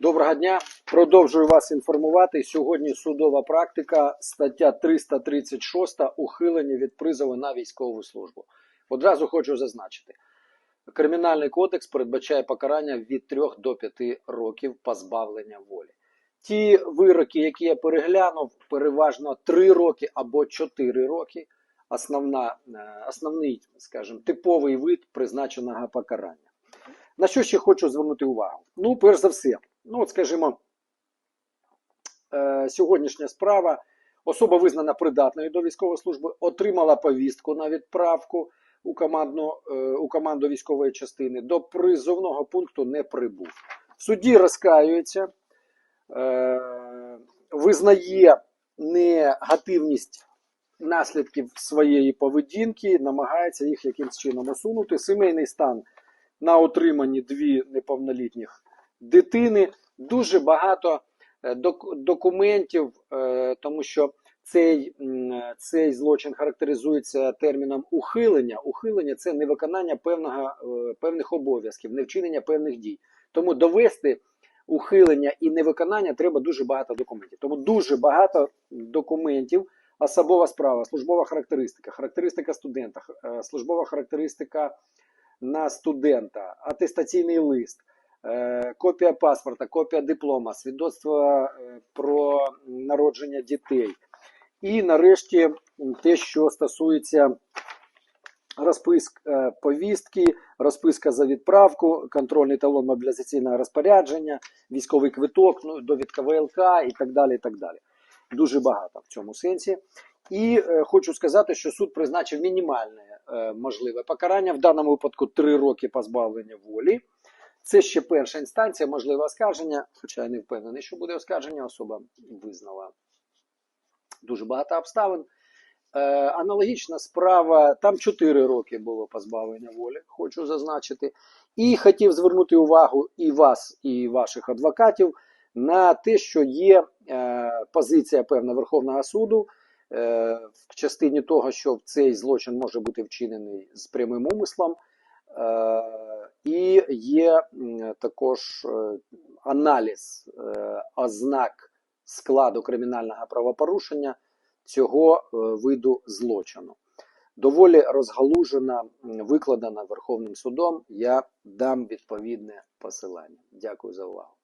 Доброго дня. Продовжую вас інформувати. Сьогодні судова практика, стаття 336 ухилення від призову на військову службу. Одразу хочу зазначити. Кримінальний кодекс передбачає покарання від 3 до 5 років позбавлення волі. Ті вироки, які я переглянув, переважно 3 роки або 4 роки. Основна, е, основний, скажімо, типовий вид призначеного покарання. На що ще хочу звернути увагу? Ну, перш за все, ну, от, скажімо, е, сьогоднішня справа. Особа визнана придатною до військової служби, отримала повістку на відправку у, командну, е, у команду військової частини, до призовного пункту не прибув. В суді розкаюється, е, визнає негативність наслідків своєї поведінки, намагається їх якимось чином усунути. Сімейний стан на отриманні дві неповнолітніх дитини. Дуже багато е, документів, е, тому що цей, цей злочин характеризується терміном ухилення. Ухилення це невиконання певного, е, певних обов'язків, невчинення певних дій. Тому довести ухилення і невиконання треба дуже багато документів. Тому дуже багато документів. Особова справа, службова характеристика, характеристика студента, службова характеристика на студента, атестаційний лист, копія паспорта, копія диплома, свідоцтво е, про народження дітей. І нарешті те, що стосується розписк е, повістки, розписка за відправку, контрольний талон мобілізаційного розпорядження, військовий квиток, ну, довідка ВЛК і так далі. і так далі. Дуже багато в цьому сенсі. І е, хочу сказати, що суд призначив мінімальне е, можливе покарання, в даному випадку 3 роки позбавлення волі. Це ще перша інстанція, можливе оскарження, хоча я не впевнений, що буде оскарження, особа визнала дуже багато обставин. Е, аналогічна справа, там 4 роки було позбавлення волі, хочу зазначити. І хотів звернути увагу і вас, і ваших адвокатів на те, що є е, позиція певна Верховного суду е, в частині того, що цей злочин може бути вчинений з прямим умислом. Е, і є також е, аналіз е, ознак складу кримінального правопорушення цього е, виду злочину. Доволі розгалужена, викладена Верховним судом. Я дам відповідне посилання. Дякую за увагу.